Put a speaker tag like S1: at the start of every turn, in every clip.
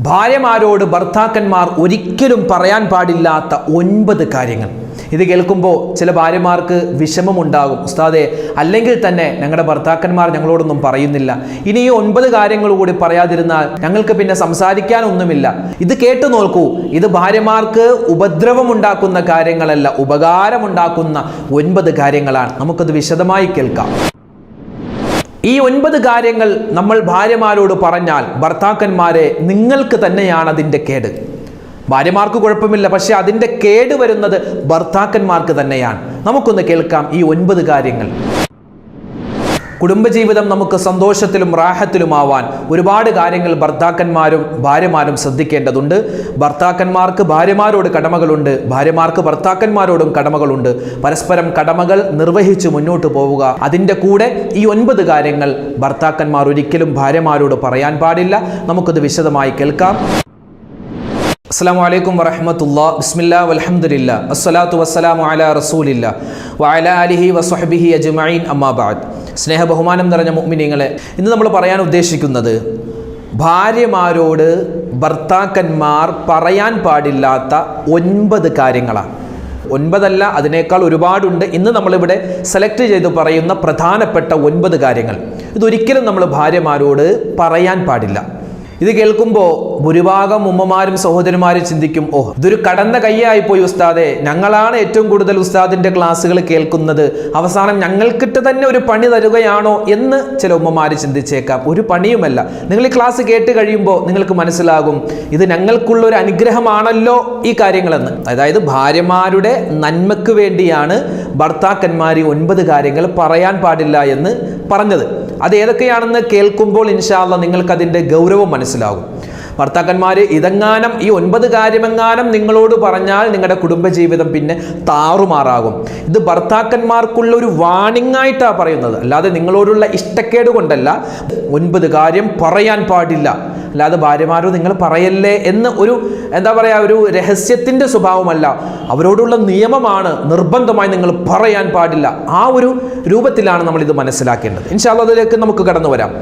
S1: ഭാര്യമാരോട് ഭർത്താക്കന്മാർ ഒരിക്കലും പറയാൻ പാടില്ലാത്ത ഒൻപത് കാര്യങ്ങൾ. ഇത് കേൾക്കുമ്പോൾ ചില ഭാര്യമാർക്ക് വിഷമമുണ്ടാകും. ഉസ്താദെ അല്ലെങ്കിൽ തന്നെ ഞങ്ങളുടെ ഭർത്താക്കന്മാർ ഞങ്ങളോടൊന്നും പറയുന്നില്ല. ഇനി ഈ ഒൻപത് കാര്യങ്ങൾ കൂടി പറയാതിരുന്നാൽ ഞങ്ങൾക്ക് പിന്നെ സംസാരിക്കാനൊന്നുമില്ല. ഇത് കേട്ടു നോക്കൂ. ഇത് ഭാര്യമാർക്ക് ഉപദ്രവമുണ്ടാക്കുന്ന കാര്യങ്ങളല്ല ഉപകാരമുണ്ടാക്കുന്ന ഒൻപത് കാര്യങ്ങളാണ്. നമുക്കത് വിശദമായി കേൾക്കാം. ഈ ഒൻപത് കാര്യങ്ങൾ നമ്മൾ ഭാര്യമാരോട് പറഞ്ഞാൽ ഭർത്താക്കന്മാരെ നിങ്ങൾക്ക് തന്നെയാണ് അതിന്റെ കേട്. ഭാര്യമാർക്ക് കുഴപ്പമില്ല പക്ഷെ അതിന്റെ കേട് വരുന്നത് ഭർത്താക്കന്മാർക്ക് തന്നെയാണ്. നമുക്കൊന്ന് കേൾക്കാം ഈ ഒൻപത് കാര്യങ്ങൾ. കുടുംബജീവിതം നമുക്ക് സന്തോഷത്തിലും റാഹത്തിലുമാവാൻ ഒരുപാട് കാര്യങ്ങൾ ഭർത്താക്കന്മാരും ഭാര്യമാരും ശ്രദ്ധിക്കേണ്ടതുണ്ട്. ഭർത്താക്കന്മാർക്ക് ഭാര്യമാരോട് കടമകളുണ്ട് ഭാര്യമാർക്ക് ഭർത്താക്കന്മാരോടും കടമകളുണ്ട്. പരസ്പരം കടമകൾ നിർവഹിച്ച് മുന്നോട്ട് പോവുക. അതിന്റെ കൂടെ ഈ ഒൻപത് കാര്യങ്ങൾ ഭർത്താക്കന്മാർ ഒരിക്കലും ഭാര്യമാരോട് പറയാൻ പാടില്ല. നമുക്കത് വിശദമായി കേൾക്കാം. അസ്സാം വലൈക്കും വറഹമത്തുള്ള. ബിസ്മില്ല വലഹമുല്ല അസ്സലാത്തു വസ്സലാം അല റസൂലില്ല. വഅല അലിഹി വസ്ഹബിഹി അജ്മഈൻ അമ്മാബാദ് സ്നേഹ ബഹുമാനം നിറഞ്ഞ മുഗ്മിനിങ്ങളെ ഇന്ന് നമ്മൾ പറയാൻ ഉദ്ദേശിക്കുന്നത് ഭാര്യമാരോട് ഭർത്താക്കന്മാർ പറയാൻ പാടില്ലാത്ത ഒൻപത് കാര്യങ്ങളാണ്. ഒൻപതല്ല അതിനേക്കാൾ ഒരുപാടുണ്ട്. ഇന്ന് നമ്മളിവിടെ സെലക്ട് ചെയ്ത് പറയുന്ന പ്രധാനപ്പെട്ട ഒൻപത് കാര്യങ്ങൾ. ഇതൊരിക്കലും നമ്മൾ ഭാര്യമാരോട് പറയാൻ പാടില്ല. ഇത് കേൾക്കുമ്പോൾ ഭൂരിഭാഗം ഉമ്മമാരും സഹോദരന്മാരും ചിന്തിക്കും ഓ ഇതൊരു കടന്ന പോയി ഉസ്താദെ. ഞങ്ങളാണ് ഏറ്റവും കൂടുതൽ ഉസ്താദിന്റെ ക്ലാസ്സുകൾ കേൾക്കുന്നത്. അവസാനം ഞങ്ങൾക്കിട്ട് തന്നെ ഒരു പണി തരുകയാണോ എന്ന് ചില ഉമ്മമാർ ചിന്തിച്ചേക്കാം. ഒരു പണിയുമല്ല. നിങ്ങൾ ഈ ക്ലാസ് കേട്ട് കഴിയുമ്പോൾ നിങ്ങൾക്ക് മനസ്സിലാകും ഇത് ഞങ്ങൾക്കുള്ള ഒരു അനുഗ്രഹമാണല്ലോ ഈ കാര്യങ്ങളെന്ന്. അതായത് ഭാര്യമാരുടെ നന്മയ്ക്ക് വേണ്ടിയാണ് ഭർത്താക്കന്മാർ ഒൻപത് കാര്യങ്ങൾ പറയാൻ പാടില്ല എന്ന് പറഞ്ഞത്. അത് ഏതൊക്കെയാണെന്ന് കേൾക്കുമ്പോൾ ഇൻഷാല്ല നിങ്ങൾക്കതിന്റെ ഗൗരവം മനസ്സിലാകും. ഭർത്താക്കന്മാർ ഇതെങ്ങാനും ഈ ഒൻപത് കാര്യമെങ്ങാനും നിങ്ങളോട് പറഞ്ഞാൽ നിങ്ങളുടെ കുടുംബജീവിതം പിന്നെ താറുമാറാകും. ഇത് ഭർത്താക്കന്മാർക്കുള്ള ഒരു വാണിംഗ് ആയിട്ടാണ് പറയുന്നത്. അല്ലാതെ നിങ്ങളോടുള്ള ഇഷ്ടക്കേട് കൊണ്ടല്ല. ഒൻപത് കാര്യം പറയാൻ പാടില്ല. അല്ലാതെ ഭാര്യമാരോ നിങ്ങൾ പറയല്ലേ എന്ന് ഒരു എന്താ പറയുക ഒരു രഹസ്യത്തിന്റെ സ്വഭാവമല്ല. അവരോടുള്ള നിയമമാണ് നിർബന്ധമായി നിങ്ങൾ പറയാൻ പാടില്ല. ആ ഒരു രൂപത്തിലാണ് നമ്മൾ ഇത് മനസ്സിലാക്കേണ്ടത്. ഇൻഷാല്ല അതിലേക്ക് നമുക്ക് കടന്നു വരാം.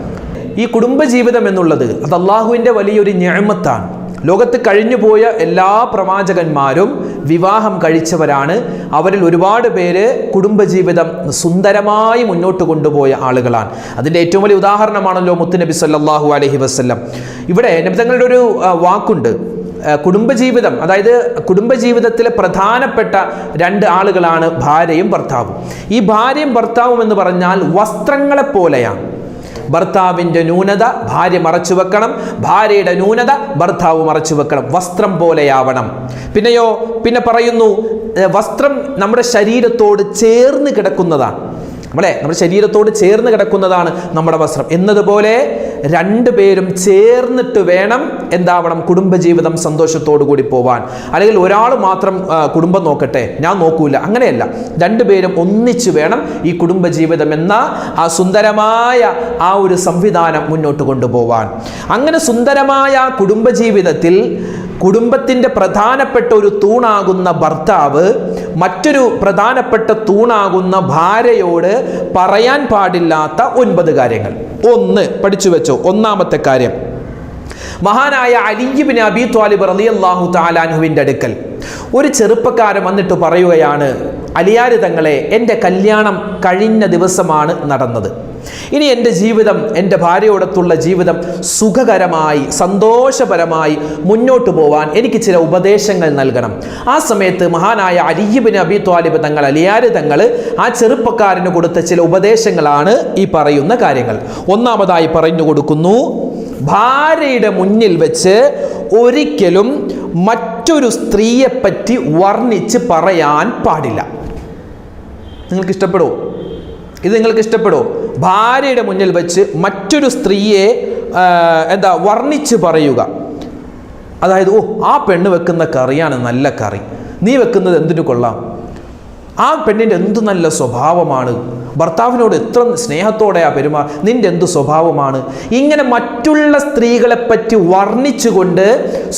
S1: ഈ കുടുംബജീവിതം എന്നുള്ളത് അത് അള്ളാഹുവിന്റെ വലിയൊരു ഞാമത്താണ്. ലോകത്ത് കഴിഞ്ഞുപോയ എല്ലാ പ്രവാചകന്മാരും വിവാഹം കഴിച്ചവരാണ്. അവരിൽ ഒരുപാട് പേര് കുടുംബജീവിതം സുന്ദരമായി മുന്നോട്ട് കൊണ്ടുപോയ ആളുകളാണ്. അതിന്റെ ഏറ്റവും വലിയ ഉദാഹരണമാണല്ലോ മുത്തുനബി സല്ലാഹു അലഹി വസ്ല്ലം. ഇവിടെ നബിതങ്ങളുടെ ഒരു വാക്കുണ്ട്. കുടുംബജീവിതം അതായത് കുടുംബജീവിതത്തിലെ പ്രധാനപ്പെട്ട രണ്ട് ആളുകളാണ് ഭാര്യയും ഭർത്താവും. ഈ ഭാര്യയും ഭർത്താവും എന്ന് പറഞ്ഞാൽ വസ്ത്രങ്ങളെ പോലെയാണ് ഭർത്താവിന്റെ ന്യൂനത ഭാര്യ മറച്ചു വെക്കണം ഭാര്യയുടെ ന്യൂനത ഭർത്താവ് മറച്ചു വെക്കണം. വസ്ത്രം പോലെയാവണം. പിന്നെയോ പിന്നെ പറയുന്നു വസ്ത്രം നമ്മുടെ ശരീരത്തോട് ചേർന്ന് കിടക്കുന്നതാണ്. നമ്മളെ നമ്മുടെ ശരീരത്തോട് ചേർന്ന് കിടക്കുന്നതാണ് നമ്മുടെ വസ്ത്രം. എന്നതുപോലെ രണ്ടുപേരും ചേർന്നിട്ട് വേണം എന്താവണം കുടുംബജീവിതം സന്തോഷത്തോടു കൂടി പോവാൻ. അല്ലെങ്കിൽ ഒരാൾ മാത്രം കുടുംബം നോക്കട്ടെ. ഞാൻ നോക്കൂല. അങ്ങനെയല്ല. രണ്ടുപേരും ഒന്നിച്ചു വേണം ഈ കുടുംബജീവിതം എന്ന ആ സുന്ദരമായ ആ ഒരു സംവിധാനം മുന്നോട്ട് കൊണ്ടുപോവാൻ. അങ്ങനെ സുന്ദരമായ കുടുംബജീവിതത്തിൽ കുടുംബത്തിന്റെ പ്രധാനപ്പെട്ട ഒരു തൂണാകുന്ന ഭർത്താവ് മറ്റൊരു പ്രധാനപ്പെട്ട തൂണാകുന്ന ഭാര്യയോട് പറയാൻ പാടില്ലാത്ത ഒൻപത് കാര്യങ്ങൾ. ഒന്ന് പഠിച്ചു വെച്ചോ. ഒന്നാമത്തെ കാര്യം. മഹാനായ അലിബിൻ അബി ത്വാലിബ് റളിയല്ലാഹു താലാൻഹുവിന്റെ അടുക്കൽ ഒരു ചെറുപ്പക്കാരൻ വന്നിട്ട് പറയുകയാണ് അലിയാര് തങ്ങളെ എന്റെ കല്യാണം കഴിഞ്ഞ ദിവസമാണ് നടന്നത്. ഇനി എന്റെ ജീവിതം എന്റെ ഭാര്യയോടത്തുള്ള ജീവിതം സുഖകരമായി സന്തോഷപരമായി മുന്നോട്ട് പോവാൻ എനിക്ക് ചില ഉപദേശങ്ങൾ നൽകണം. ആ സമയത്ത് മഹാനായ അലിയബിൻ അബി ത്വാലിബ് തങ്ങൾ അലിയാര് തങ്ങൾ ആ ചെറുപ്പക്കാരന് കൊടുത്ത ചില ഉപദേശങ്ങളാണ് ഈ പറയുന്ന കാര്യങ്ങൾ. ഒന്നാമതായി പറഞ്ഞു കൊടുക്കുന്നു ഭാര്യയുടെ മുന്നിൽ വെച്ച് ഒരിക്കലും മറ്റൊരു സ്ത്രീയെപ്പറ്റി വർണിച്ച് പറയാൻ പാടില്ല. നിങ്ങൾക്ക് ഇഷ്ടപ്പെടുമോ ഇത് നിങ്ങൾക്ക് ഇഷ്ടപ്പെടുമോ ഭാര്യയുടെ മുന്നിൽ വെച്ച് മറ്റൊരു സ്ത്രീയെ എന്താ വർണിച്ച് പറയുക. അതായത് ഓ ആ പെണ്ണ് വെക്കുന്ന കറിയാണ് നല്ല കറി. നീ വെക്കുന്നത് എന്തിനു കൊള്ളാം? ആ പെണ്ണിന്റെ എന്ത് നല്ല സ്വഭാവമാണ്? ഭർത്താവിനോട് എത്ര സ്നേഹത്തോടെയാ പെരുമാ നിന്റെ എന്ത് സ്വഭാവമാണ്? ഇങ്ങനെ മറ്റുള്ള സ്ത്രീകളെപ്പറ്റി വർണിച്ചുകൊണ്ട്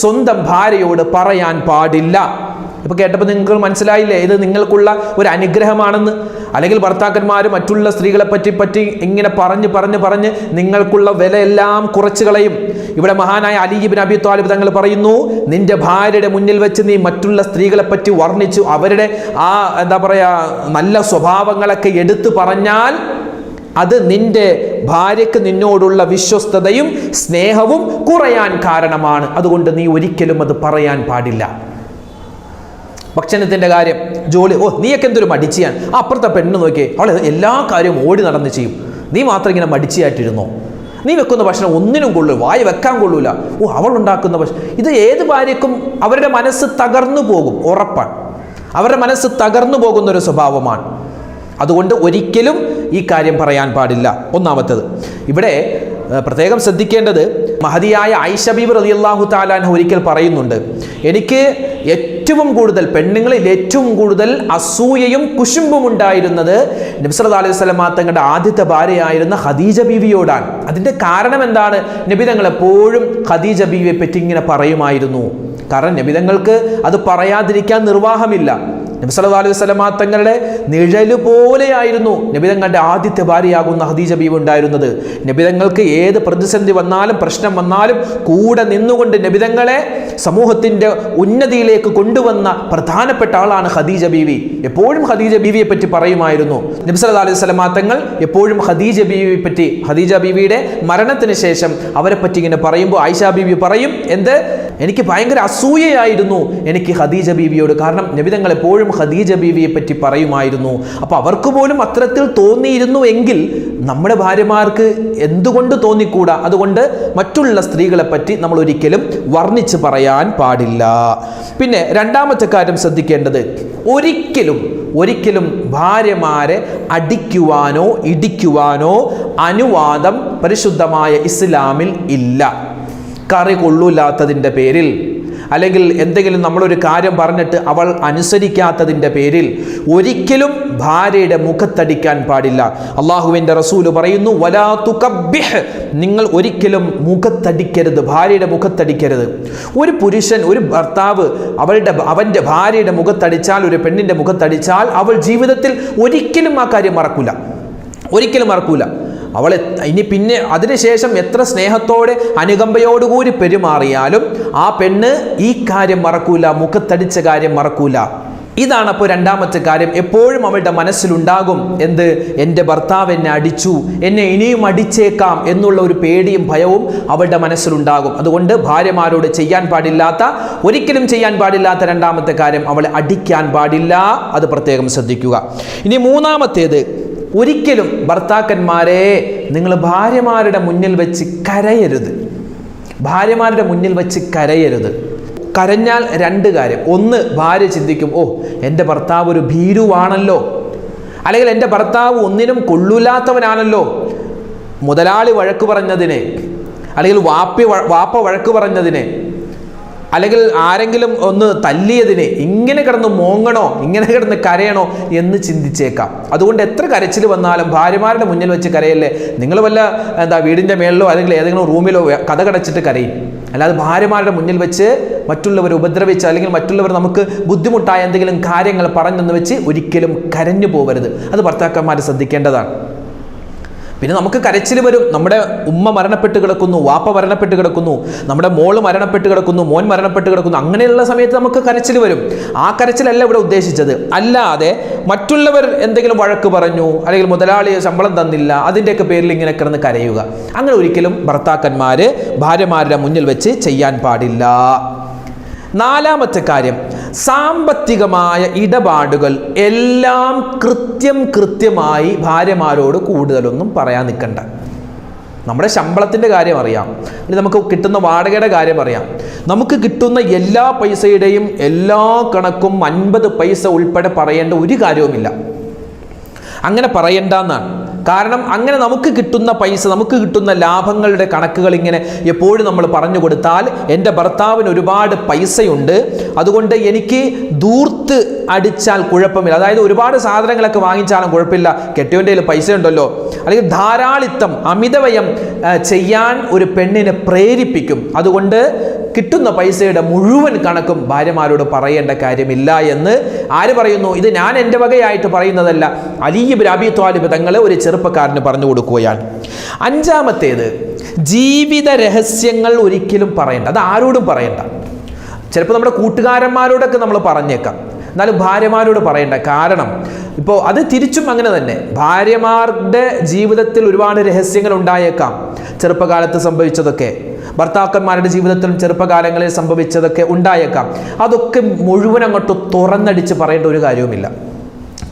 S1: സ്വന്തം ഭാര്യയോട് പറയാൻ പാടില്ല. ഇപ്പൊ കേട്ടപ്പോൾ നിങ്ങൾക്ക് മനസ്സിലായില്ലേ? ഇത് നിങ്ങൾക്കുള്ള ഒരു അനുഗ്രഹമാണെന്ന്. അല്ലെങ്കിൽ ഭർത്താക്കന്മാർ മറ്റുള്ള സ്ത്രീകളെ പറ്റി പറ്റി ഇങ്ങനെ പറഞ്ഞ് പറഞ്ഞ് പറഞ്ഞ് നിങ്ങൾക്കുള്ള വിലയെല്ലാം കുറച്ച് കളയും. ഇവിടെ മഹാനായ അലിബിൻ അബി താലിബ് തങ്ങൾ പറയുന്നു നിന്റെ ഭാര്യയുടെ മുന്നിൽ വെച്ച് നീ മറ്റുള്ള സ്ത്രീകളെ പറ്റി വർണിച്ചു. അവരുടെ ആ എന്താ പറയുക നല്ല സ്വഭാവങ്ങളൊക്കെ എടുത്തു പറഞ്ഞാൽ അത് നിന്റെ ഭാര്യയ്ക്ക് നിന്നോടുള്ള വിശ്വസ്തതയും സ്നേഹവും കുറയാൻ കാരണമാണ്. അതുകൊണ്ട് നീ ഒരിക്കലും അത് പറയാൻ പാടില്ല. ഭക്ഷണത്തിന്റെ കാര്യം ജോലി ഓ നീയൊക്കെ എന്തൊരു മടിച്ചിയാണ്. അപ്പുറത്തെ പെണ്ണ് നോക്കിയേ അവൾ എല്ലാ കാര്യവും ഓടി നടന്ന് ചെയ്യും. നീ മാത്രം ഇങ്ങനെ മടിച്ചിയായിട്ടിരുന്നോ? നീ വെക്കുന്ന ഭക്ഷണം ഒന്നിനും കൊള്ളൂ വായ വെക്കാൻ കൊള്ളൂല. ഓ അവൾ ഉണ്ടാക്കുന്ന ഭക്ഷണം ഇത് ഏത് ഭാര്യക്കും അവരുടെ മനസ്സ് തകർന്നു പോകും ഉറപ്പാണ്. അവരുടെ മനസ്സ് തകർന്നു പോകുന്ന ഒരു സ്വഭാവമാണ്. അതുകൊണ്ട് ഒരിക്കലും ഈ കാര്യം പറയാൻ പാടില്ല. ഒന്നാമത്തത് ഇവിടെ പ്രത്യേകം ശ്രദ്ധിക്കേണ്ടത് മഹതിയായ ഐഷബീബ് ബീബ് റളിയല്ലാഹു താലാൻഹ ഒരിക്കൽ പറയുന്നുണ്ട് എനിക്ക് ഏറ്റവും കൂടുതൽ പെണ്ണുങ്ങളിൽ ഏറ്റവും കൂടുതൽ അസൂയയും കുശുമ്പും ഉണ്ടായിരുന്നത് നബ്സറത് അലൈഹി സ്വലമാ തങ്ങളുടെ ആദ്യത്തെ ഭാര്യയായിരുന്ന ഖദീജ ബീവിയോടാണ്. അതിന്റെ കാരണം എന്താണ്? നബിതങ്ങൾ എപ്പോഴും ഖദീജ ബീവിയെ പറ്റി ഇങ്ങനെ പറയുമായിരുന്നു. കാരണം നബിതങ്ങൾക്ക് അത് പറയാതിരിക്കാൻ നിർവാഹമില്ല. നബി അലൈഹി വസല്ലമ തങ്ങളുടെ നിഴൽ പോലെയായിരുന്നു നബിതങ്ങളുടെ ആദ്യത്തെ ഭാര്യയാകുന്ന ഹദീജ ബീവി ഉണ്ടായിരുന്നത്. നബിതങ്ങൾക്ക് ഏത് പ്രതിസന്ധി വന്നാലും പ്രശ്നം വന്നാലും കൂടെ നിന്നുകൊണ്ട് നബിതങ്ങളെ സമൂഹത്തിന്റെ ഉന്നതിയിലേക്ക് കൊണ്ടുവന്ന പ്രധാനപ്പെട്ട ആളാണ് ഖദീജ ബീവി. എപ്പോഴും ഖദീജ ബീവിയെ പറ്റി പറയുമായിരുന്നു. നബി സല്ലല്ലാഹു അലൈഹി വസല്ലമ തങ്ങൾ എപ്പോഴും ഖദീജ ബീവിയെ പറ്റി ഖദീജ ബീവിയുടെ മരണത്തിന് ശേഷം അവരെ പറ്റി ഇങ്ങനെ പറയുമ്പോൾ ആയിഷ ബീവി പറയും എന്ത്? എനിക്ക് ഭയങ്കര അസൂയയായിരുന്നു എനിക്ക് ഖദീജ ബീവിയോട്. കാരണം നബിതങ്ങൾ എപ്പോഴും ഖദീജ ബീവിയെ പറ്റി പറയുമായിരുന്നു. അപ്പോൾ അവർക്ക് പോലും അത്തരത്തിൽ തോന്നിയിരുന്നു എങ്കിൽ നമ്മുടെ ഭാര്യമാർക്ക് എന്തുകൊണ്ട് തോന്നിക്കൂടാ? അതുകൊണ്ട് മറ്റുള്ള സ്ത്രീകളെ പറ്റി നമ്മൾ ഒരിക്കലും വർണിച്ച് പറയാൻ പാടില്ല. പിന്നെ രണ്ടാമത്തെ കാര്യം ശ്രദ്ധിക്കേണ്ടത് ഒരിക്കലും ഒരിക്കലും ഭാര്യമാരെ അടിക്കുവാനോ ഇടിക്കുവാനോ അനുവാദം പരിശുദ്ധമായ ഇസ്ലാമിൽ ഇല്ല. കറി കൊള്ളൂലാത്തതിന്റെ പേരിൽ അല്ലെങ്കിൽ എന്തെങ്കിലും നമ്മളൊരു കാര്യം പറഞ്ഞിട്ട് അവൾ അനുസരിക്കാത്തതിന്റെ പേരിൽ ഒരിക്കലും ഭാര്യയുടെ മുഖത്തടിക്കാൻ പാടില്ല. അള്ളാഹുവിന്റെ റസൂൽ പറയുന്നു വലാ തുകബ്ബിഹ്. നിങ്ങൾ ഒരിക്കലും മുഖത്തടിക്കരുത് ഭാര്യയുടെ മുഖത്തടിക്കരുത്. ഒരു പുരുഷൻ ഒരു ഭർത്താവ് അവളുടെ അവന്റെ ഭാര്യയുടെ മുഖത്തടിച്ചാൽ ഒരു പെണ്ണിന്റെ മുഖത്തടിച്ചാൽ അവൾ ജീവിതത്തിൽ ഒരിക്കലും ആ കാര്യം മറക്കില്ല ഒരിക്കലും മറക്കൂല. അവൾ ഇനി പിന്നെ അതിനുശേഷം എത്ര സ്നേഹത്തോടെ അനുകമ്പയോടുകൂടി പെരുമാറിയാലും ആ പെണ്ണ് ഈ കാര്യം മറക്കൂല മുഖത്തടിച്ച കാര്യം മറക്കൂല. ഇതാണ് അപ്പോൾ രണ്ടാമത്തെ കാര്യം. എപ്പോഴും അവളുടെ മനസ്സിലുണ്ടാകും എന്ത്? എന്റെ ഭർത്താവ് എന്നെ അടിച്ചു എന്നെ ഇനിയും അടിച്ചേക്കാം എന്നുള്ള ഒരു പേടിയും ഭയവും അവളുടെ മനസ്സിലുണ്ടാകും. അതുകൊണ്ട് ഭാര്യമാരോട് ചെയ്യാൻ പാടില്ലാത്ത ഒരിക്കലും ചെയ്യാൻ പാടില്ലാത്ത രണ്ടാമത്തെ കാര്യം അവളെ അടിക്കാൻ പാടില്ല. അത് പ്രത്യേകം ശ്രദ്ധിക്കുക. ഇനി മൂന്നാമത്തേത്. ഒരിക്കലും ഭർത്താക്കന്മാരെ നിങ്ങൾ ഭാര്യമാരുടെ മുന്നിൽ വെച്ച് കരയരുത്. ഭാര്യമാരുടെ മുന്നിൽ വെച്ച് കരയരുത്. കരഞ്ഞാൽ രണ്ട് കാര്യം. ഒന്ന് ഭാര്യ ചിന്തിക്കും ഓ എന്റെ ഭർത്താവ് ഒരു ഭീരുവാണല്ലോ. അല്ലെങ്കിൽ എന്റെ ഭർത്താവ് ഒന്നിനും കൊള്ളൂലാത്തവനാണല്ലോ. മുതലാളി വഴക്ക് പറഞ്ഞതിനെ അല്ലെങ്കിൽ വാപ്പി വാപ്പ വഴക്ക് പറഞ്ഞതിനെ അല്ലെങ്കിൽ ആരെങ്കിലും ഒന്ന് തല്ലിയതിനെ ഇങ്ങനെ കിടന്ന് മോങ്ങണോ ഇങ്ങനെ കിടന്ന് കരയണോ എന്ന് ചിന്തിച്ചേക്കാം. അതുകൊണ്ട് എത്ര കരച്ചിൽ വന്നാലും ഭാര്യമാരുടെ മുന്നിൽ വെച്ച് കരയല്ലേ? നിങ്ങൾ വല്ല എന്താ വീടിന്റെ മേളിലോ അല്ലെങ്കിൽ ഏതെങ്കിലും റൂമിലോ കഥ കടച്ചിട്ട് കരയും. അല്ലാതെ ഭാര്യമാരുടെ മുന്നിൽ വെച്ച് മറ്റുള്ളവർ ഉപദ്രവിച്ച് അല്ലെങ്കിൽ മറ്റുള്ളവർ നമുക്ക് ബുദ്ധിമുട്ടായ എന്തെങ്കിലും കാര്യങ്ങൾ പറഞ്ഞെന്ന് വെച്ച് ഒരിക്കലും കരഞ്ഞു പോകരുത് അത് ഭർത്താക്കന്മാർ ശ്രദ്ധിക്കേണ്ടതാണ്. പിന്നെ നമുക്ക് കരച്ചിൽ വരും. നമ്മുടെ ഉമ്മ മരണപ്പെട്ട് കിടക്കുന്നു വാപ്പ മരണപ്പെട്ട് കിടക്കുന്നു നമ്മുടെ മോൾ മരണപ്പെട്ട് കിടക്കുന്നു മോൻ മരണപ്പെട്ട് കിടക്കുന്നു. അങ്ങനെയുള്ള സമയത്ത് നമുക്ക് കരച്ചിൽ വരും. ആ കരച്ചിലല്ല ഇവിടെ ഉദ്ദേശിച്ചത്. അല്ലാതെ മറ്റുള്ളവർ എന്തെങ്കിലും വഴക്ക് പറഞ്ഞു അല്ലെങ്കിൽ മുതലാളി ശമ്പളം തന്നില്ല അതിന്റെയൊക്കെ പേരിൽ ഇങ്ങനെ കിടന്ന് കരയുക. അങ്ങനെ ഒരിക്കലും ഭർത്താക്കന്മാർ ഭാര്യമാരുടെ മുന്നിൽ വെച്ച് ചെയ്യാൻ പാടില്ല. നാലാമത്തെ കാര്യം സാമ്പത്തികമായ ഇടപാടുകൾ എല്ലാം കൃത്യം കൃത്യമായി ഭാര്യമാരോട് കൂടുതലൊന്നും പറയാൻ നിൽക്കണ്ട. നമ്മുടെ ശമ്പളത്തിന്റെ കാര്യം അറിയാം. അല്ലെങ്കിൽ നമുക്ക് കിട്ടുന്ന വാടകയുടെ കാര്യം അറിയാം. നമുക്ക് കിട്ടുന്ന എല്ലാ പൈസയുടെയും എല്ലാ കണക്കും അൻപത് പൈസ ഉൾപ്പെടെ പറയേണ്ട ഒരു കാര്യവുമില്ല. അങ്ങനെ പറയണ്ട എന്നാണ്. കാരണം അങ്ങനെ നമുക്ക് കിട്ടുന്ന പൈസ നമുക്ക് കിട്ടുന്ന ലാഭങ്ങളുടെ കണക്കുകൾ ഇങ്ങനെ എപ്പോഴും നമ്മൾ പറഞ്ഞു കൊടുത്താൽ എന്റെ ഭർത്താവിന് ഒരുപാട് പൈസയുണ്ട്. അതുകൊണ്ട് എനിക്ക് ദൂർത്ത് അടിച്ചാൽ കുഴപ്പമില്ല. അതായത് ഒരുപാട് സാധനങ്ങളൊക്കെ വാങ്ങിച്ചാലും കുഴപ്പമില്ല. കെട്ടിയവന്റെ കയ്യിൽ പൈസ ഉണ്ടല്ലോ അല്ലെങ്കിൽ ധാരാളിത്തം അമിതവയം ചെയ്യാൻ ഒരു പെണ്ണിനെ പ്രേരിപ്പിക്കും. അതുകൊണ്ട് കിട്ടുന്ന പൈസയുടെ മുഴുവൻ കണക്കും ഭാര്യമാരോട് പറയേണ്ട കാര്യമില്ല എന്ന് ആര് പറയുന്നു? ഇത് ഞാൻ എന്റെ വകയായിട്ട് പറയുന്നതല്ല. അലീബ് രാബി ത്വാലിബ് തങ്ങളെ ഒരു ചെറുപ്പക്കാരന് പറഞ്ഞു കൊടുക്കുകയാണ്. അഞ്ചാമത്തേത് ജീവിത രഹസ്യങ്ങൾ ഒരിക്കലും പറയണ്ട. അത് ആരോടും പറയണ്ട. ചിലപ്പോൾ നമ്മുടെ കൂട്ടുകാരന്മാരോടൊക്കെ നമ്മൾ പറഞ്ഞേക്കാം. എന്നാലും ഭാര്യമാരോട് പറയണ്ട. കാരണം ഇപ്പോൾ അത് തിരിച്ചും അങ്ങനെ തന്നെ. ഭാര്യമാരുടെ ജീവിതത്തിൽ ഒരുപാട് രഹസ്യങ്ങൾ ഉണ്ടായേക്കാം. ചെറുപ്പകാലത്ത് സംഭവിച്ചതൊക്കെ. ഭർത്താക്കന്മാരുടെ ജീവിതത്തിലും ചെറുപ്പകാലങ്ങളിൽ സംഭവിച്ചതൊക്കെ ഉണ്ടായേക്കാം. അതൊക്കെ മുഴുവൻ അങ്ങോട്ട് തുറന്നടിച്ച് പറയേണ്ട ഒരു കാര്യവുമില്ല.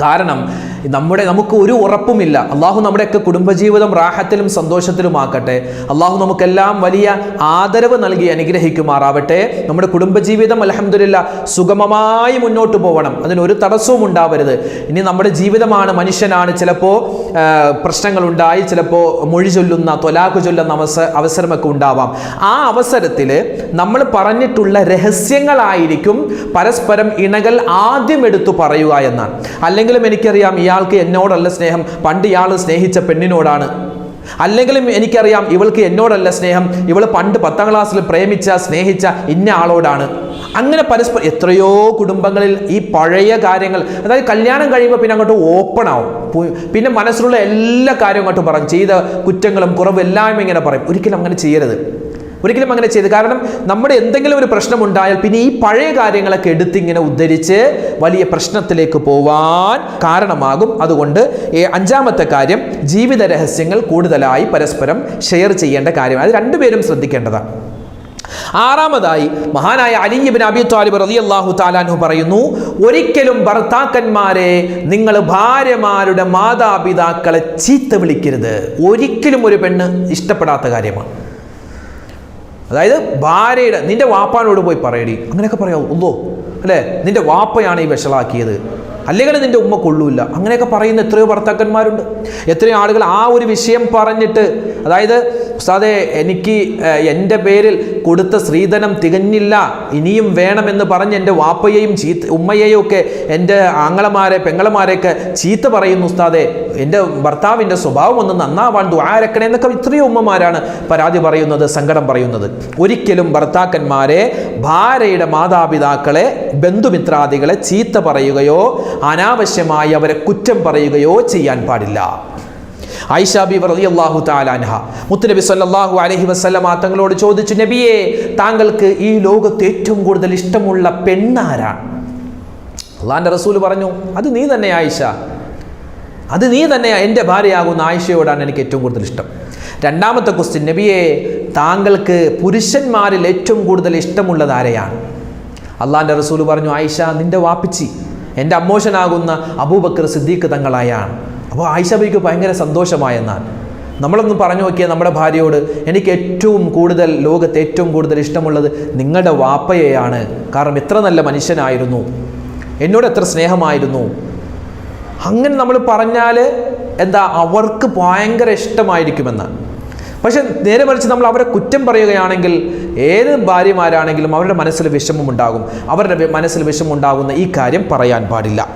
S1: കാരണം നമ്മുടെ നമുക്ക് ഒരു ഉറപ്പുമില്ല. അള്ളാഹു നമ്മുടെയൊക്കെ കുടുംബജീവിതം റാഹത്തിലും സന്തോഷത്തിലുമാക്കട്ടെ. അള്ളാഹു നമുക്കെല്ലാം വലിയ ആദരവ് നൽകി അനുഗ്രഹിക്കുമാറാവട്ടെ. നമ്മുടെ കുടുംബജീവിതം അലഹമില്ല സുഗമമായി മുന്നോട്ട് പോകണം അതിനൊരു തടസ്സവും ഉണ്ടാവരുത്. ഇനി നമ്മുടെ ജീവിതമാണ് മനുഷ്യനാണ്. ചിലപ്പോൾ പ്രശ്നങ്ങളുണ്ടായി ചിലപ്പോൾ മൊഴി ചൊല്ലുന്ന തൊലാക്ക് ചൊല്ലുന്ന അവസ അവസരമൊക്കെ ഉണ്ടാവാം. ആ അവസരത്തിൽ നമ്മൾ പറഞ്ഞിട്ടുള്ള രഹസ്യങ്ങളായിരിക്കും പരസ്പരം ഇണകൾ ആദ്യം എടുത്തു പറയുക എന്നാണ്. അല്ലെങ്കിലും എനിക്കറിയാം ഇയാൾക്ക് എന്നോടല്ല സ്നേഹം. പണ്ട് ഇയാൾ സ്നേഹിച്ച പെണ്ണിനോടാണ്. അല്ലെങ്കിലും എനിക്കറിയാം ഇവൾക്ക് എന്നോടല്ല സ്നേഹം. ഇവൾ പണ്ട് പത്താം ക്ലാസ്സിൽ പ്രേമിച്ച സ്നേഹിച്ച ഇന്ന ആളോടാണ്. അങ്ങനെ പരസ്പരം എത്രയോ കുടുംബങ്ങളിൽ ഈ പഴയ കാര്യങ്ങൾ അതായത് കല്യാണം കഴിയുമ്പോൾ പിന്നെ അങ്ങോട്ട് ഓപ്പൺ ആവും. പിന്നെ മനസ്സിലുള്ള എല്ലാ കാര്യവും അങ്ങോട്ട് പറയും. ചെയ്ത കുറ്റങ്ങളും കുറവും എല്ലാം ഇങ്ങനെ പറയും. ഒരിക്കലും അങ്ങനെ ചെയ്യരുത്. ഒരിക്കലും അങ്ങനെ ചെയ്ത്. കാരണം നമ്മുടെ എന്തെങ്കിലും ഒരു പ്രശ്നം ഉണ്ടായാൽ പിന്നെ ഈ പഴയ കാര്യങ്ങളൊക്കെ എടുത്തിങ്ങനെ ഉദ്ധരിച്ച് വലിയ പ്രശ്നത്തിലേക്ക് പോവാൻ കാരണമാകും. അതുകൊണ്ട് അഞ്ചാമത്തെ കാര്യം ജീവിത രഹസ്യങ്ങൾ കൂടുതലായി പരസ്പരം ഷെയർ ചെയ്യേണ്ട കാര്യം അത് രണ്ടുപേരും ശ്രദ്ധിക്കേണ്ടതാണ്. ആറാമതായി മഹാനായ അലിബിൻ അബി താലിബ് റതി അള്ളാഹു താലാൻഹു പറയുന്നു ഒരിക്കലും ഭർത്താക്കന്മാരെ നിങ്ങൾ ഭാര്യമാരുടെ മാതാപിതാക്കളെ ചീത്ത വിളിക്കരുത്. ഒരിക്കലും ഒരു പെണ്ണ് ഇഷ്ടപ്പെടാത്ത കാര്യമാണ്. അതായത് ഭാര്യയുടെ നിന്റെ വാപ്പാനോട് പോയി പറയടി. അങ്ങനെയൊക്കെ പറയാവൂ. ഒന്നോ അല്ലേ? നിന്റെ വാപ്പയാണ് ഈ വഷളാക്കിയത്. അല്ലെങ്കിൽ നിന്റെ ഉമ്മ കൊള്ളൂല്ല അങ്ങനെയൊക്കെ പറയുന്ന എത്രയോ ഭർത്താക്കന്മാരുണ്ട്. എത്രയോ ആളുകൾ ആ ഒരു വിഷയം പറഞ്ഞിട്ട് അതായത് ഉസ്താദെ എനിക്ക് എന്റെ പേരിൽ കൊടുത്ത സ്ത്രീധനം തികഞ്ഞില്ല ഇനിയും വേണമെന്ന് പറഞ്ഞ് എന്റെ വാപ്പയെയും ചീത്ത ഉമ്മയെയും ഒക്കെ എന്റെ ആങ്ങളമാരെ പെങ്ങളമാരെയൊക്കെ ചീത്ത പറയുന്നു ഉസ്താദെ. എന്റെ ഭർത്താവിന്റെ സ്വഭാവം ഒന്ന് നന്നാവാൻ ദ്വാരക്കണേ എന്നൊക്കെ ഇത്രയും ഉമ്മമാരാണ് പരാതി പറയുന്നത് സങ്കടം പറയുന്നത്. ഒരിക്കലും ഭർത്താക്കന്മാരെ ഭാര്യയുടെ മാതാപിതാക്കളെ ബന്ധുമിത്രാദികളെ ചീത്ത പറയുകയോ അനാവശ്യമായി അവരെ കുറ്റം പറയുകയോ ചെയ്യാൻ പാടില്ല. ആയിഷ ബി റളിയല്ലാഹു താലാൻഹ മുത്തുനബി സല്ലാഹു അലഹി വസല്ലമ തങ്ങളോട് ചോദിച്ചു നബിയെ താങ്കൾക്ക് ഈ ലോകത്ത് ഏറ്റവും കൂടുതൽ ഇഷ്ടമുള്ള പെണ്ണാരാണ്? അള്ളാന്റെ റസൂൽ പറഞ്ഞു അത് നീ തന്നെ ആയിഷ. അത് നീ തന്നെ എന്റെ ഭാര്യയാകുന്ന ആയിഷയോടാണ് എനിക്ക് ഏറ്റവും കൂടുതൽ ഇഷ്ടം. രണ്ടാമത്തെ ക്വസ്റ്റ്യൻ നബിയെ താങ്കൾക്ക് പുരുഷന്മാരിൽ ഏറ്റവും കൂടുതൽ ഇഷ്ടമുള്ളത് ആരെയാണ്? അള്ളാന്റെ റസൂൽ പറഞ്ഞു ആയിഷ നിന്റെ വാപ്പിച്ചി. എന്റെ അമ്മോശനാകുന്ന അബൂബക്കർ സിദ്ദീഖ് തങ്ങളായാണ്. അപ്പോൾ ആയിഷബിക്ക് ഭയങ്കര സന്തോഷമായെന്നാൽ നമ്മളൊന്ന് പറഞ്ഞു നോക്കിയാൽ നമ്മുടെ ഭാര്യയോട് എനിക്ക് ഏറ്റവും കൂടുതൽ ലോകത്ത് ഏറ്റവും കൂടുതൽ ഇഷ്ടമുള്ളത് നിങ്ങളുടെ വാപ്പയെയാണ്. കാരണം ഇത്ര നല്ല മനുഷ്യനായിരുന്നു. എന്നോട് എത്ര സ്നേഹമായിരുന്നു. അങ്ങനെ നമ്മൾ പറഞ്ഞാൽ എന്താ അവർക്ക് ഭയങ്കര ഇഷ്ടമായിരിക്കുമെന്ന്. പക്ഷെ നേരെ മറിച്ച് നമ്മൾ അവരെ കുറ്റം പറയുകയാണെങ്കിൽ ഏത് ഭാര്യമാരാണെങ്കിലും അവരുടെ മനസ്സിൽ വിഷമം ഉണ്ടാകും. അവരുടെ മനസ്സിൽ വിഷമം ഉണ്ടാകുന്ന ഈ കാര്യം പറയാൻ പാടില്ല.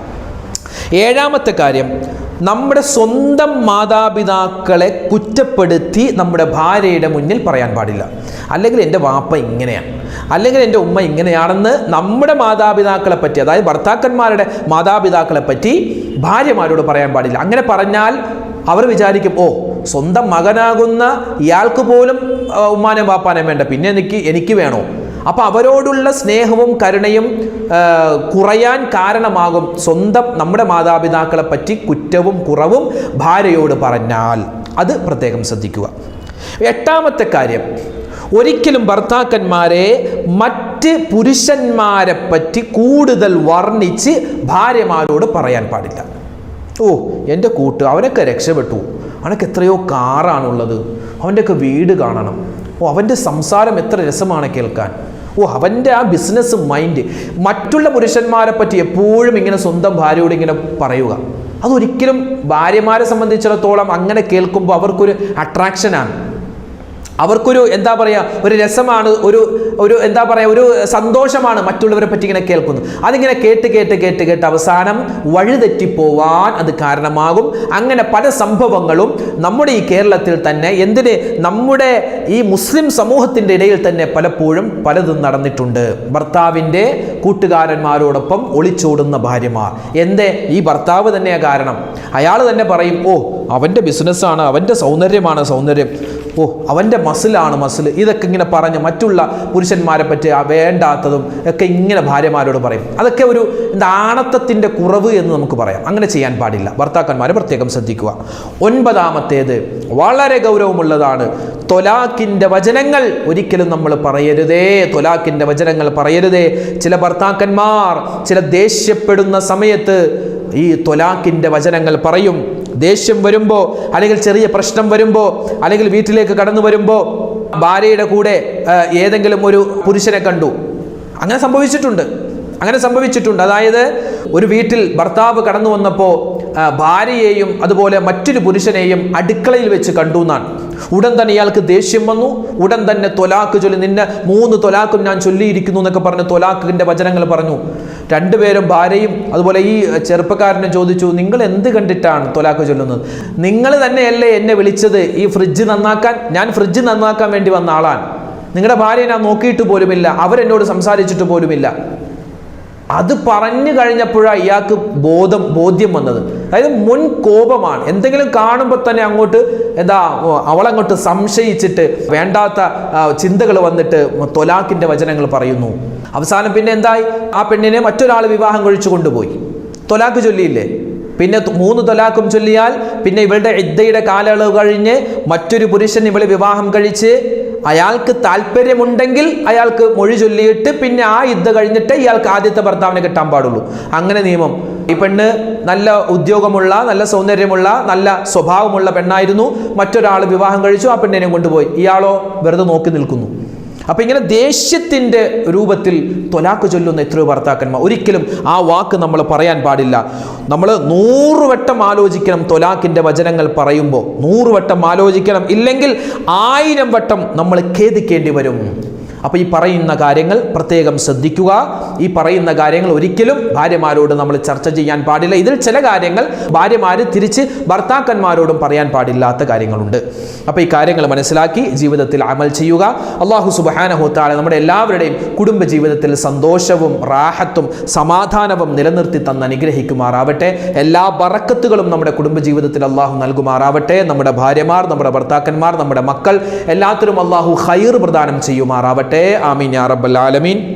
S1: ഏഴാമത്തെ കാര്യം നമ്മുടെ സ്വന്തം മാതാപിതാക്കളെ കുറ്റപ്പെടുത്തി നമ്മുടെ ഭാര്യയുടെ മുന്നിൽ പറയാൻ പാടില്ല. അല്ലെങ്കിൽ എന്റെ വാപ്പ ഇങ്ങനെയാണ്. അല്ലെങ്കിൽ എന്റെ ഉമ്മ ഇങ്ങനെയാണെന്ന് നമ്മുടെ മാതാപിതാക്കളെ പറ്റി അതായത് ഭർത്താക്കന്മാരുടെ മാതാപിതാക്കളെ പറ്റി ഭാര്യമാരോട് പറയാൻ പാടില്ല. അങ്ങനെ പറഞ്ഞാൽ അവർ വിചാരിക്കും ഓ സ്വന്തം മകനാകുന്ന ഇയാൾക്ക് പോലും ഉമ്മാനെ ബാപ്പാനെ വേണ്ട. പിന്നെ എനിക്ക് എനിക്ക് വേണോ? അപ്പൊ അവരോടുള്ള സ്നേഹവും കരുണയും കുറയാൻ കാരണമാകും സ്വന്തം നമ്മുടെ മാതാപിതാക്കളെ പറ്റി കുറ്റവും കുറവും ഭാര്യയോട് പറഞ്ഞാൽ. അത് പ്രത്യേകം ശ്രദ്ധിക്കുക. എട്ടാമത്തെ കാര്യം ഒരിക്കലും ഭർത്താക്കന്മാരെ മറ്റ് പുരുഷന്മാരെ പറ്റി കൂടുതൽ വർണിച്ച് ഭാര്യമാരോട് പറയാൻ പാടില്ല. ഓ എന്റെ കൂട്ട് അവനൊക്കെ രക്ഷപ്പെട്ടു. അവനൊക്കെ എത്രയോ കാറാണുള്ളത്. അവന്റെയൊക്കെ വീട് കാണണം. ഓ അവന്റെ സംസാരം എത്ര രസമാണ് കേൾക്കാൻ. ഓ അവന്റെ ആ ബിസിനസ് മൈൻഡ് മറ്റുള്ള പുരുഷന്മാരെ പറ്റി എപ്പോഴും ഇങ്ങനെ സ്വന്തം ഭാര്യയോട് ഇങ്ങനെ പറയുക. അതൊരിക്കലും ഭാര്യമാരെ സംബന്ധിച്ചിടത്തോളം അങ്ങനെ കേൾക്കുമ്പോൾ അവർക്കൊരു അട്രാക്ഷനാണ് അവർക്കൊരു എന്താ പറയുക ഒരു രസമാണ് ഒരു ഒരു എന്താ പറയുക ഒരു സന്തോഷമാണ് മറ്റുള്ളവരെ പറ്റി ഇങ്ങനെ കേൾക്കുന്നത്. അതിങ്ങനെ കേട്ട് കേട്ട് കേട്ട് കേട്ട് അവസാനം വഴിതെറ്റിപ്പോവാൻ അത് കാരണമാകും. അങ്ങനെ പല സംഭവങ്ങളും നമ്മുടെ ഈ കേരളത്തിൽ തന്നെ എന്തിന് നമ്മുടെ ഈ മുസ്ലിം സമൂഹത്തിന്റെ ഇടയിൽ തന്നെ പലപ്പോഴും പലതും നടന്നിട്ടുണ്ട്. ഭർത്താവിന്റെ കൂട്ടുകാരന്മാരോടൊപ്പം ഒളിച്ചോടുന്ന ഭാര്യമാർ. എന്തേ? ഈ ഭർത്താവ് തന്നെയാണ് കാരണം. അയാൾ തന്നെ പറയും ഓ അവന്റെ ബിസിനസ്സാണ് അവന്റെ സൗന്ദര്യമാണ് സൗന്ദര്യം. ഓ അവന്റെ മസിലാണ് മസിൽ. ഇതൊക്കെ ഇങ്ങനെ പറഞ്ഞ് മറ്റുള്ള പുരുഷന്മാരെ പറ്റി വേണ്ടാത്തതും ഒക്കെ ഇങ്ങനെ ഭാര്യമാരോട് പറയും. അതൊക്കെ ഒരു എന്താ ആണത്തത്തിന്റെ കുറവ് എന്ന് നമുക്ക് പറയാം. അങ്ങനെ ചെയ്യാൻ പാടില്ല. ഭർത്താക്കന്മാരെ പ്രത്യേകം ശ്രദ്ധിക്കുക. ഒൻപതാമത്തേത് വളരെ ഗൗരവമുള്ളതാണ്. തൊലാക്കിന്റെ വചനങ്ങൾ ഒരിക്കലും നമ്മൾ പറയരുതേ. തൊലാക്കിന്റെ വചനങ്ങൾ പറയരുതേ. ചില ഭർത്താക്കന്മാർ ചില ദേഷ്യപ്പെടുന്ന സമയത്ത് ഈ തൊലാക്കിന്റെ വചനങ്ങൾ പറയും. ദേഷ്യം വരുമ്പോൾ അല്ലെങ്കിൽ ചെറിയ പ്രശ്നം വരുമ്പോൾ അല്ലെങ്കിൽ വീട്ടിലേക്ക് കടന്നു വരുമ്പോൾ ഭാര്യയുടെ കൂടെ ഏതെങ്കിലും ഒരു പുരുഷനെ കണ്ടു. അങ്ങനെ സംഭവിച്ചിട്ടുണ്ട്. അങ്ങനെ സംഭവിച്ചിട്ടുണ്ട്. അതായത് ഒരു വീട്ടിൽ ഭർത്താവ് കടന്നു വന്നപ്പോൾ ഭാര്യയെയും അതുപോലെ മറ്റൊരു പുരുഷനെയും അടുക്കളയിൽ വെച്ച് കണ്ടു എന്നാണ്. ഉടൻ തന്നെ ഇയാൾക്ക് ദേഷ്യം വന്നു. ഉടൻ തന്നെ തൊലാക്ക് ചൊല്ലി നിന്നെ മൂന്ന് തൊലാക്കും ഞാൻ ചൊല്ലിയിരിക്കുന്നു എന്നൊക്കെ പറഞ്ഞ് തൊലാക്കിന്റെ വചനങ്ങൾ പറഞ്ഞു. രണ്ടുപേരും ഭാര്യയും അതുപോലെ ഈ ചെറുപ്പക്കാരനെ ചോദിച്ചു നിങ്ങൾ എന്ത് കണ്ടിട്ടാണ് തൊലാക്ക് ചൊല്ലുന്നത്? നിങ്ങൾ തന്നെയല്ലേ എന്നെ വിളിച്ചത്? ഈ ഫ്രിഡ്ജ് നന്നാക്കാൻ ഞാൻ ഫ്രിഡ്ജ് നന്നാക്കാൻ വേണ്ടി വന്ന ആളാണ്. നിങ്ങളുടെ ഭാര്യയെ ഞാൻ നോക്കിയിട്ട് പോലുമില്ല. അവരെന്നോട് സംസാരിച്ചിട്ട് പോലുമില്ല. അത് പറഞ്ഞു കഴിഞ്ഞപ്പോഴാണ് ഇയാൾക്ക് ബോധം ബോധ്യം വന്നത്. അതായത് മുൻ കോപമാണ്. എന്തെങ്കിലും കാണുമ്പോൾ തന്നെ അങ്ങോട്ട് എന്താ അവളങ്ങോട്ട് സംശയിച്ചിട്ട് വേണ്ടാത്ത ചിന്തകൾ വന്നിട്ട് തൊലാക്കിന്റെ വചനങ്ങൾ പറയുന്നു. അവസാനം പിന്നെ എന്തായി? ആ പെണ്ണിനെ മറ്റൊരാൾ വിവാഹം കഴിച്ചു കൊണ്ടുപോയി. തൊലാക്ക് ചൊല്ലിയില്ലേ? പിന്നെ മൂന്ന് തൊലാക്കും ചൊല്ലിയാൽ പിന്നെ ഇവളുടെ ഇദ്ദയുടെ കാലയളവ് കഴിഞ്ഞ് മറ്റൊരു പുരുഷൻ ഇവളെ വിവാഹം കഴിച്ച് അയാൾക്ക് താല്പര്യമുണ്ടെങ്കിൽ അയാൾക്ക് മൊഴി ചൊല്ലിയിട്ട് പിന്നെ ആ യുദ്ധം കഴിഞ്ഞിട്ട് ഇയാൾക്ക് ആദ്യത്തെ ഭർത്താവിനെ കിട്ടാൻ പാടുള്ളൂ. അങ്ങനെ നിയമം. ഈ പെണ്ണ് നല്ല ഉദ്യോഗമുള്ള നല്ല സൗന്ദര്യമുള്ള നല്ല സ്വഭാവമുള്ള പെണ്ണായിരുന്നു. മറ്റൊരാൾ വിവാഹം കഴിച്ചു ആ പെണ്ണിനെ കൊണ്ടുപോയി. ഇയാളോ വെറുതെ നോക്കി നിൽക്കുന്നു. അപ്പൊ ഇങ്ങനെ ദേഷ്യത്തിന്റെ രൂപത്തിൽ തൊലാക്ക് ചൊല്ലുന്ന എത്രയോ ഭർത്താക്കന്മാർ. ഒരിക്കലും ആ വാക്ക് നമ്മൾ പറയാൻ പാടില്ല. നമ്മൾ നൂറുവട്ടം ആലോചിക്കണം തൊലാക്കിന്റെ വചനങ്ങൾ പറയുമ്പോൾ. നൂറുവട്ടം ആലോചിക്കണം. ഇല്ലെങ്കിൽ ആയിരം വട്ടം നമ്മൾ ഖേദിക്കേണ്ടി വരും. അപ്പോൾ ഈ പറയുന്ന കാര്യങ്ങൾ പ്രത്യേകം ശ്രദ്ധിക്കുക. ഈ പറയുന്ന കാര്യങ്ങൾ ഒരിക്കലും ഭാര്യമാരോട് നമ്മൾ ചർച്ച ചെയ്യാൻ പാടില്ല. ഇതിൽ ചില കാര്യങ്ങൾ ഭാര്യമാർ തിരിച്ച് ഭർത്താക്കന്മാരോടും പറയാൻ പാടില്ലാത്ത കാര്യങ്ങളുണ്ട്. അപ്പോൾ ഈ കാര്യങ്ങൾ മനസ്സിലാക്കി ജീവിതത്തിൽ അമൽ ചെയ്യുക. അള്ളാഹു സുബാനഹുത്താല നമ്മുടെ എല്ലാവരുടെയും കുടുംബ ജീവിതത്തിൽ സന്തോഷവും റാഹത്തും സമാധാനവും നിലനിർത്തി തന്ന് അനുഗ്രഹിക്കുമാറാവട്ടെ. എല്ലാ ബറക്കത്തുകളും നമ്മുടെ കുടുംബ ജീവിതത്തിൽ അള്ളാഹു നൽകുമാറാവട്ടെ. നമ്മുടെ ഭാര്യമാർ നമ്മുടെ ഭർത്താക്കന്മാർ നമ്മുടെ മക്കൾ എല്ലാത്തിനും അള്ളാഹു ഹൈർ പ്രദാനം ചെയ്യുമാറാവട്ടെ. ആമീൻ. യാ റബ്ബൽ ആലമീൻ.